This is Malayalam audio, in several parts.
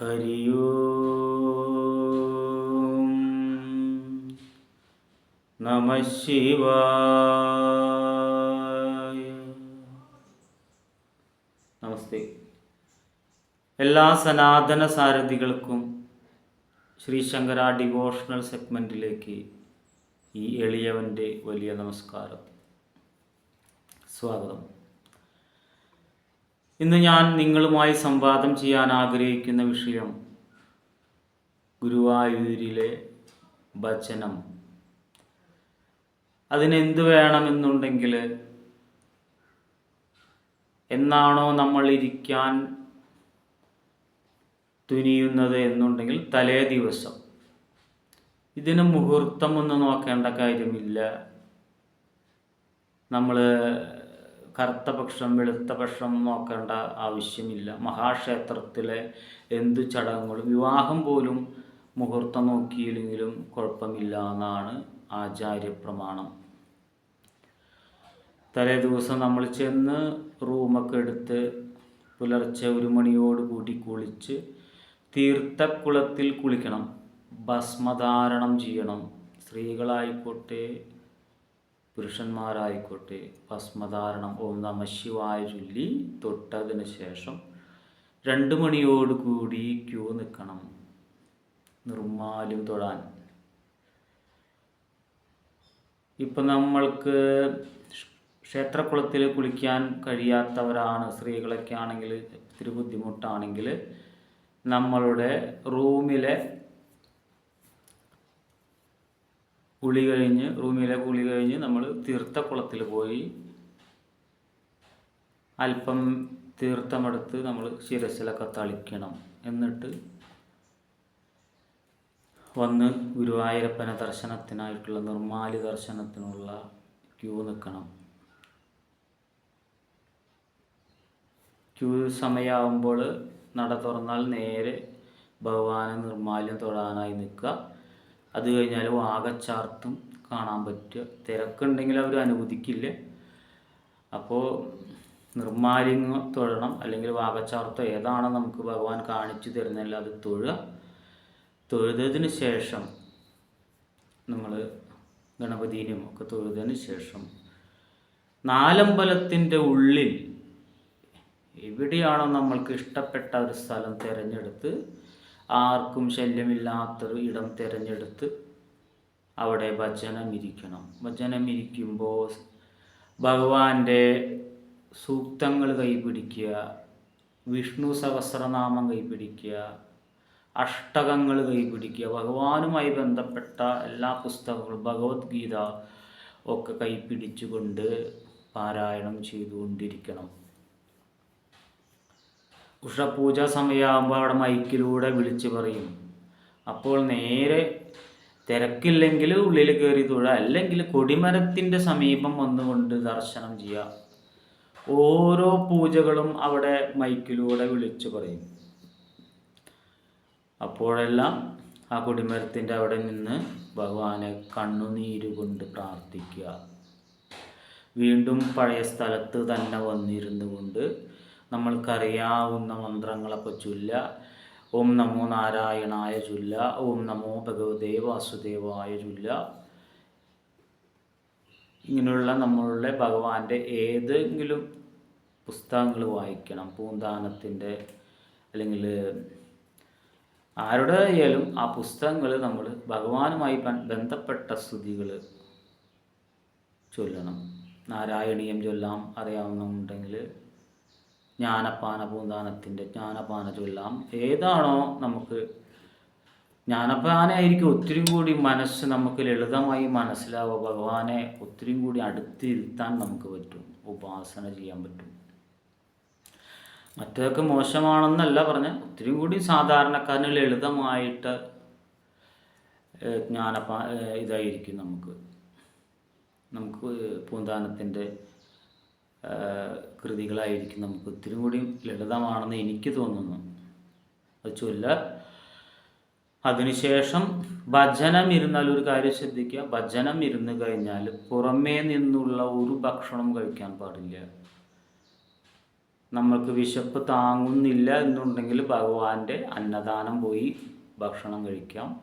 ഹരി ഓം നമ ശിവായ. നമസ്തേ. എല്ലാ സനാതന സാരഥികൾക്കും ശ്രീ ശങ്കര ഡിവോഷണൽ സെഗ്മെന്റിലേക്ക് ഈ എളിയവന്റെ വലിയ നമസ്കാരം. സ്വാഗതം. ഇന്ന് ഞാൻ നിങ്ങളുമായി സംവാദം ചെയ്യാൻ ആഗ്രഹിക്കുന്ന വിഷയം ഗുരുവായൂരിലെ ഭജനം. അതിനെന്ത് വേണമെന്നുണ്ടെങ്കിൽ എന്നാണോ നമ്മൾ ഇരിക്കാൻ തുനിയുന്നത് എന്നുണ്ടെങ്കിൽ തലേ ദിവസം. ഇതിന് മുഹൂർത്തം ഒന്നും നോക്കേണ്ട കാര്യമില്ല. നമ്മൾ കറുത്ത പക്ഷം വെളുത്ത പക്ഷം നോക്കേണ്ട ആവശ്യമില്ല. മഹാക്ഷേത്രത്തിലെ എന്ത് ചടങ്ങുകളും വിവാഹം പോലും മുഹൂർത്തം നോക്കിയില്ലെങ്കിലും കുഴപ്പമില്ല എന്നാണ് ആചാര്യപ്രമാണം. തലേ ദിവസം നമ്മൾ ചെന്ന് റൂമൊക്കെ എടുത്ത് പുലർച്ചെ ഒരു മണിയോട് കൂടി കുളിച്ച് തീർത്ഥക്കുളത്തിൽ കുളിക്കണം. ഭസ്മധാരണം ചെയ്യണം. സ്ത്രീകളായിക്കോട്ടെ പുരുഷന്മാരായിക്കോട്ടെ ഭസ്മധാരണം ഓം നമ ശിവായ ചൊല്ലി തൊട്ടതിന് ശേഷം രണ്ട് മണിയോട് കൂടി ക്യൂ നിൽക്കണം. നിർമ്മാലും തൊഴാൻ. ഇപ്പം നമ്മൾക്ക് ക്ഷേത്രക്കുളത്തിൽ കുളിക്കാൻ കഴിയാത്തവരാണ് സ്ത്രീകളൊക്കെ ആണെങ്കിൽ ഇത്തിരി ബുദ്ധിമുട്ടാണെങ്കിൽ നമ്മളുടെ റൂമിലെ കുളി കഴിഞ്ഞ് റൂമിലെ കുളി കഴിഞ്ഞ് നമ്മൾ തീർത്ഥക്കുളത്തിൽ പോയി അല്പം തീർത്ഥമെടുത്ത് നമ്മൾ ശിരസിലൊക്കെ തളിക്കണം. എന്നിട്ട് വന്ന് ഗുരുവായൂരപ്പന ദർശനത്തിനായിട്ടുള്ള നിർമാലി ദർശനത്തിനുള്ള ക്യൂ നിൽക്കണം ക്യൂ സമയമാകുമ്പോൾ നട തുറന്നാൽ നേരെ ഭഗവാനെ നിർമാല്യം തൊടാനായി നിൽക്കുക. അത് കഴിഞ്ഞാൽ വാഗച്ചാർത്തും കാണാൻ പറ്റുക. തിരക്കുണ്ടെങ്കിൽ അവർ അനുവദിക്കില്ല. അപ്പോൾ നിർമാലിംഗം തൊഴണം അല്ലെങ്കിൽ വാഗച്ചാർത്തോ ഏതാണോ നമുക്ക് ഭഗവാൻ കാണിച്ചു തരുന്നില്ല അത് തൊഴുക. തൊഴുതതിന് ശേഷം നമ്മൾ ഗണപതിനെയും ഒക്കെ തൊഴുതതിന് ശേഷം നാലമ്പലത്തിന്റെ ഉള്ളിൽ എവിടെയാണോ നമ്മൾക്ക് ഇഷ്ടപ്പെട്ട ഒരു സ്ഥലം തിരഞ്ഞെടുത്ത് ആർക്കും ശല്യമില്ലാത്തൊരു ഇടം തിരഞ്ഞെടുത്ത് അവിടെ ഭജനം ഇരിക്കണം ഭജനം ഇരിക്കുമ്പോൾ ഭഗവാന്റെ സൂക്തങ്ങൾ കൈപിടിക്കുക വിഷ്ണു സഹസ്രനാമം കൈപിടിക്കുക അഷ്ടകങ്ങൾ കൈപിടിക്കുക ഭഗവാനുമായി ബന്ധപ്പെട്ട എല്ലാ പുസ്തകങ്ങളും ഭഗവത്ഗീത ഒക്കെ കൈപ്പിടിച്ചുകൊണ്ട് പാരായണം ചെയ്തുകൊണ്ടിരിക്കണം. ഉഷപൂജ സമയമാകുമ്പോൾ അവിടെ മൈക്കിലൂടെ വിളിച്ച് പറയും. അപ്പോൾ നേരെ തിരക്കില്ലെങ്കിൽ ഉള്ളിൽ കയറി തൊഴുക അല്ലെങ്കിൽ കൊടിമരത്തിന്റെ സമീപം വന്നുകൊണ്ട് ദർശനം ചെയ്യുക. ഓരോ പൂജകളും അവിടെ മൈക്കിലൂടെ വിളിച്ചു പറയും. അപ്പോഴെല്ലാം ആ കൊടിമരത്തിന്റെ അവിടെ നിന്ന് ഭഗവാനെ കണ്ണുനീര് കൊണ്ട് പ്രാർത്ഥിക്കുക. വീണ്ടും പഴയ സ്ഥലത്ത് തന്നെ വന്നിരുന്നു കൊണ്ട് നമ്മൾക്കറിയാവുന്ന മന്ത്രങ്ങളൊക്കെ ചൊല്ല ഓം നമോ നാരായണായ ചൊല്ല ഓം നമോ ഭഗവതേ വാസുദേവായ ചൊല്ല ഇങ്ങനെയുള്ള നമ്മളുടെ ഭഗവാന്റെ ഏതെങ്കിലും പുസ്തകങ്ങൾ വായിക്കണം. പൂന്താനത്തിന്റെ അല്ലെങ്കിൽ ആരുടെ ആയാലും ആ പുസ്തകങ്ങൾ നമ്മൾ ഭഗവാനുമായി ബന്ധപ്പെട്ട സ്തുതികൾ ചൊല്ലണം. നാരായണീയം ചൊല്ലാം അറിയാവുന്നുണ്ടെങ്കിൽ ജ്ഞാനപ്പാന പൂന്താനത്തിന്റെ ജ്ഞാനപാന ചൊല്ലാം ഏതാണോ നമുക്ക് ജ്ഞാനപാനായിരിക്കും. ഒത്തിരി കൂടി മനസ്സ് നമുക്ക് ലളിതമായി മനസ്സിലാവുക. ഭഗവാനെ ഒത്തിരി കൂടി അടുത്തിരുത്താൻ നമുക്ക് പറ്റും. ഉപാസന ചെയ്യാൻ പറ്റും. മറ്റൊക്കെ മോശമാണെന്നല്ല പറഞ്ഞ ഒത്തിരി കൂടി സാധാരണക്കാരന് ലളിതമായിട്ട് ജ്ഞാനപാ ഇതായിരിക്കും നമുക്ക്. നമുക്ക് പൂന്താനത്തിന്റെ കൃതികളായിരിക്കും നമുക്ക് ഒത്തിരി കൂടി ലളിതമാണെന്ന് എനിക്ക് തോന്നുന്നു. അത് ചൊല്ല. അതിനുശേഷം ഭജനം ഇരുന്നാൽ ഒരു കാര്യം ശ്രദ്ധിക്കുക. ഭജനം ഇരുന്ന് കഴിഞ്ഞാൽ പുറമേ നിന്നുള്ള ഒരു ഭക്ഷണം കഴിക്കാൻ പാടില്ല. നമ്മൾക്ക് വിശപ്പ് താങ്ങുന്നില്ല എന്നുണ്ടെങ്കിൽ ഭഗവാന്റെ അന്നദാനം പോയി ഭക്ഷണം കഴിക്കാം.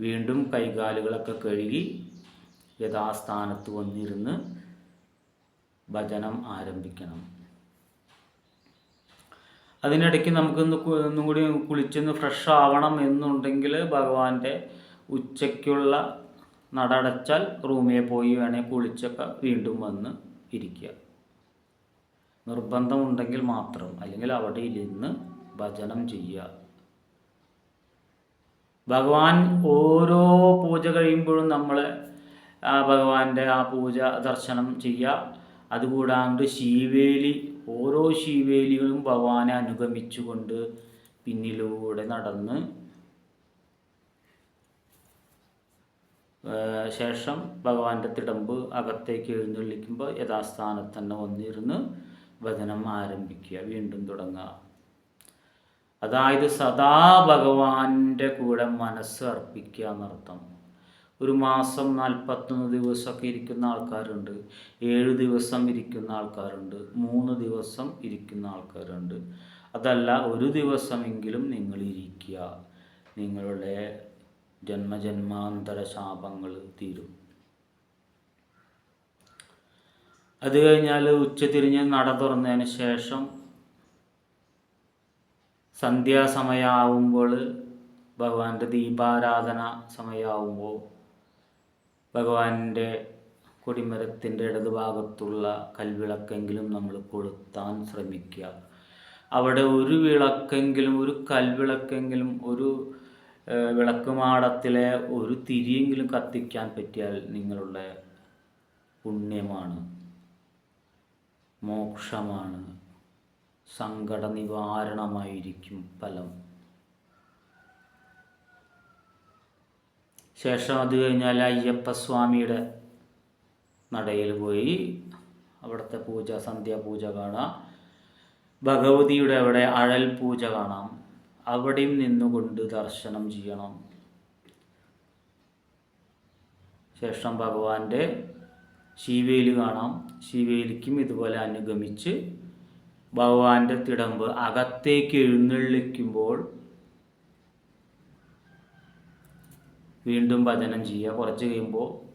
വീണ്ടും കൈകാലുകളൊക്കെ കഴുകി യഥാസ്ഥാനത്ത് വന്നിരുന്ന് ഭജനം ആരംഭിക്കണം. അതിനിടയ്ക്ക് നമുക്കൊന്ന് ഒന്നും കൂടി കുളിച്ചൊന്ന് ഫ്രഷ് ആവണം എന്നുണ്ടെങ്കിൽ ഭഗവാന്റെ ഉച്ചയ്ക്കുള്ള നടടച്ചാൽ റൂമിൽ പോയി വേണേൽ കുളിച്ചൊക്കെ വീണ്ടും വന്ന് ഇരിക്കുക. നിർബന്ധമുണ്ടെങ്കിൽ മാത്രം അല്ലെങ്കിൽ അവിടെ ഇരുന്ന് ഭജനം ചെയ്യുക. ഭഗവാൻ ഓരോ പൂജ കഴിയുമ്പോഴും നമ്മൾ ആ ഭഗവാന്റെ ആ പൂജ ദർശനം ചെയ്യുക. അതുകൂടാണ്ട് ശീവേലി ഓരോ ശീവേലികളും ഭഗവാനെ അനുഗമിച്ചുകൊണ്ട് പിന്നിലൂടെ നടന്ന് ശേഷം ഭഗവാന്റെ തിടമ്പ് അകത്തേക്ക് എഴുന്നള്ളിക്കുമ്പോൾ യഥാസ്ഥാനത്ത് തന്നെ വന്നിരുന്ന് ഭജനം ആരംഭിക്കുക വീണ്ടും തുടങ്ങുക. അതായത് സദാ ഭഗവാന്റെ കൂടെ മനസ്സ് അർപ്പിക്കുക എന്നർത്ഥം. ഒരു മാസം നാൽപ്പത്തൊന്ന് ദിവസമൊക്കെ ഇരിക്കുന്ന ആൾക്കാരുണ്ട്. ഏഴ് ദിവസം ഇരിക്കുന്ന ആൾക്കാരുണ്ട്. മൂന്ന് ദിവസം ഇരിക്കുന്ന ആൾക്കാരുണ്ട്. അതല്ല ഒരു ദിവസമെങ്കിലും നിങ്ങൾ ഇരിക്കുക. നിങ്ങളുടെ ജന്മജന്മാന്തര ശാപങ്ങൾ തീരും. അത് കഴിഞ്ഞാൽ ഉച്ചതിരിഞ്ഞ് നട തുറന്നതിന് ശേഷം സന്ധ്യാസമയമാവുമ്പോൾ ഭഗവാന്റെ ദീപാരാധന സമയമാവുമ്പോൾ ഭഗവാന്റെ കൊടിമരത്തിന്റെ ഇടതുഭാഗത്തുള്ള കൽവിളക്കെങ്കിലും നമ്മൾ കൊളുത്താൻ ശ്രമിക്കുക. അവിടെ ഒരു വിളക്കെങ്കിലും ഒരു കൽവിളക്കെങ്കിലും ഒരു വിളക്ക് വിളക്കുമാടത്തിലെ ഒരു തിരിയെങ്കിലും കത്തിക്കാൻ പറ്റിയാൽ നിങ്ങളുടെ പുണ്യമാണ് മോക്ഷമാണ് സങ്കട നിവാരണമായിരിക്കും ഫലം. ശേഷം അത് കഴിഞ്ഞാൽ അയ്യപ്പസ്വാമിയുടെ നടയിൽ പോയി അവിടുത്തെ പൂജ സന്ധ്യാപൂജ കാണാം. ഭഗവതിയുടെ അവിടെ അഴൽ പൂജ കാണാം. അവിടെയും നിന്നുകൊണ്ട് ദർശനം ചെയ്യണം. ശേഷം ഭഗവാന്റെ ശിവേലി കാണാം. ശിവേലിക്കും ഇതുപോലെ അനുഗമിച്ച് ഭഗവാന്റെ തിടമ്പ് അകത്തേക്ക് എഴുന്നള്ളിക്കുമ്പോൾ വീണ്ടും ഭജനം ചെയ്യുക. കുറച്ച് കഴിയുമ്പോൾ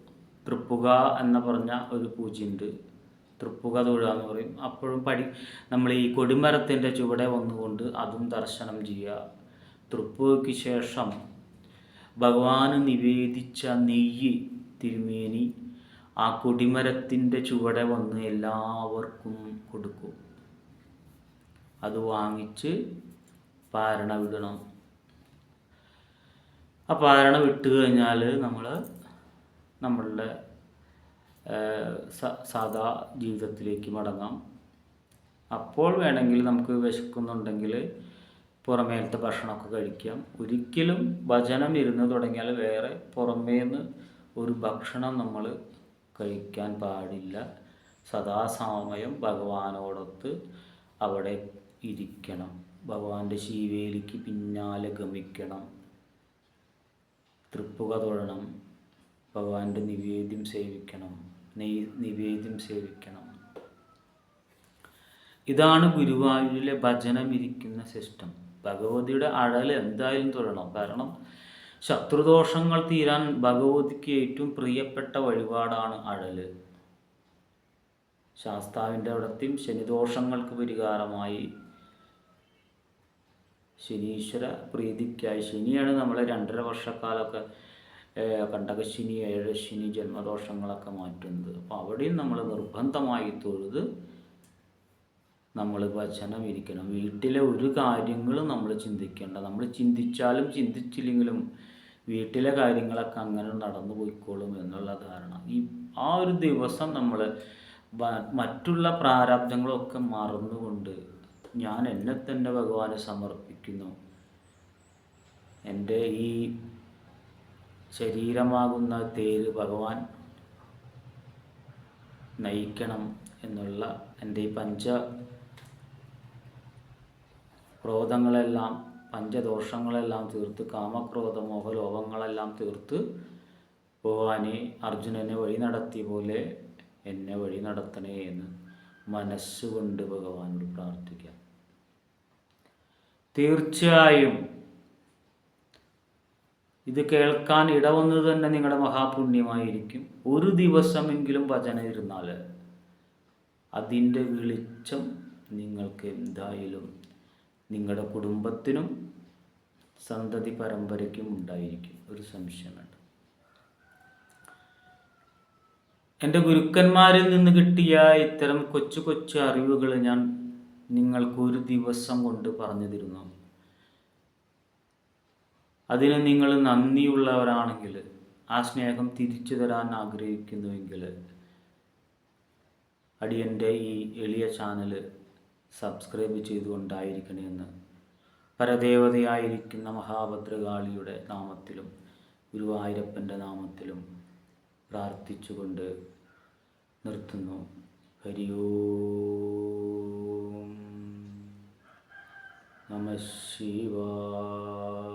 തൃപ്പുക എന്ന് പറഞ്ഞ ഒരു പൂജയുണ്ട്. തൃപ്പുക തൊഴുക എന്ന് പറയും. അപ്പോഴും പടി നമ്മൾ ഈ കൊടിമരത്തിന്റെ ചുവടെ വന്നുകൊണ്ട് അതും ദർശനം ചെയ്യുക. തൃപ്പുകയ്ക്ക് ശേഷം ഭഗവാന് നിവേദിച്ച നെയ്യ് തിരുമേനി ആ കൊടിമരത്തിന്റെ ചുവടെ വന്ന് എല്ലാവർക്കും കൊടുക്കും. അത് വാങ്ങിച്ച് പാരണ വിടണം. ആ പാരണ വിട്ട് കഴിഞ്ഞാൽ നമ്മൾ നമ്മളുടെ സാധാ ജീവിതത്തിലേക്ക് മടങ്ങാം. അപ്പോൾ വേണമെങ്കിൽ നമുക്ക് വിശക്കുന്നുണ്ടെങ്കിൽ പുറമേലത്തെ ഭക്ഷണമൊക്കെ കഴിക്കാം. ഒരിക്കലും ഭജനം ഇരുന്ന് തുടങ്ങിയാൽ വേറെ പുറമേന്ന് ഒരു ഭക്ഷണം നമ്മൾ കഴിക്കാൻ പാടില്ല. സദാസമയം ഭഗവാനോടൊത്ത് അവിടെ ഇരിക്കണം. ഭഗവാന്റെ ശീവേലിക്ക് പിന്നാലെ ഗമിക്കണം. തൃപ്പുക തൊഴണം ഭഗവാന്റെ നിവേദ്യം സേവിക്കണം. നെയ് നിവേദ്യം സേവിക്കണം. ഇതാണ് ഗുരുവായൂരിലെ ഭജനം ഇരിക്കുന്ന സിസ്റ്റം. ഭഗവതിയുടെ അഴൽ എന്തായാലും തൊഴണം. കാരണം ശത്രുദോഷങ്ങൾ തീരാൻ ഭഗവതിക്ക് ഏറ്റവും പ്രിയപ്പെട്ട വഴിപാടാണ് അഴൽ ശാസ്താവിന്റെ അവിടത്തെയും ശനിദോഷങ്ങൾക്ക് പരിഹാരമായി ശനീശ്വര പ്രീതിക്കായി. ശനിയാണ് നമ്മളെ രണ്ടര വർഷക്കാലമൊക്കെ കണ്ടകശനി ഏഴശനി ജന്മദോഷങ്ങളൊക്കെ മാറ്റുന്നത്. അപ്പോൾ അവിടെയും നമ്മൾ നിർബന്ധമായി തൊഴുത് നമ്മൾ ഭജനം ഇരിക്കണം. വീട്ടിലെ ഒരു കാര്യങ്ങളും നമ്മൾ ചിന്തിക്കേണ്ട. നമ്മൾ ചിന്തിച്ചാലും ചിന്തിച്ചില്ലെങ്കിലും വീട്ടിലെ കാര്യങ്ങളൊക്കെ അങ്ങനെ നടന്നു പോയിക്കോളും എന്നുള്ള ധാരണ. ഈ ആ ഒരു ദിവസം നമ്മൾ മറ്റുള്ള പ്രാരാബ്ദങ്ങളൊക്കെ മറന്നുകൊണ്ട് ഞാൻ എന്നെ തന്നെ ഭഗവാന് സമർപ്പിക്കുന്നു എന്റെ ഈ ശരീരമാകുന്ന തേര് ഭഗവാൻ നയിക്കണം എന്നുള്ള എന്റെ ഈ പഞ്ച ക്രോധങ്ങളെല്ലാം പഞ്ചദോഷങ്ങളെല്ലാം തീർത്ത് കാമക്രോധ മോഹലോഭങ്ങളെല്ലാം തീർത്ത് ഭഗവാനെ അർജുനനെ വഴി നടത്തിയ പോലെ എന്നെ വഴി നടത്തണേ എന്ന് മനസ്സുകൊണ്ട് ഭഗവാനോട് പ്രാർത്ഥിക്കാം. തീർച്ചയായും. ഇത് കേൾക്കാൻ ഇടവന്നത് തന്നെ നിങ്ങളുടെ മഹാപുണ്യമായിരിക്കും. ഒരു ദിവസമെങ്കിലും ഭജന ഇരുന്നാൽ അതിന്റെ വെളിച്ചം നിങ്ങൾക്ക് എന്തായാലും നിങ്ങളുടെ കുടുംബത്തിനും സന്തതി പരമ്പരയ്ക്കും ഉണ്ടായിരിക്കും. ഒരു സംശയമുണ്ട് എന്റെ ഗുരുക്കന്മാരിൽ നിന്ന് കിട്ടിയ ഇത്തരം കൊച്ചു കൊച്ചു അറിവുകൾ ഞാൻ നിങ്ങൾക്ക് ഒരു ദിവസം കൊണ്ട് പറഞ്ഞു തരുന്നു. അതിന് നിങ്ങൾ നന്ദിയുള്ളവരാണെങ്കിൽ ആ സ്നേഹം തിരിച്ചു തരാൻ ആഗ്രഹിക്കുന്നുവെങ്കിൽ അടിയന്റെ ഈ എളിയ ചാനൽ സബ്സ്ക്രൈബ് ചെയ്തുകൊണ്ടായിരിക്കണമെന്ന് പരദേവതയായിരിക്കുന്ന മഹാഭദ്രകാളിയുടെ നാമത്തിലും ഗുരുവായൂരപ്പന്റെ നാമത്തിലും പ്രാർത്ഥിച്ചുകൊണ്ട് നിർത്തുന്നു. ഹരി ഓം നമ ശിവായ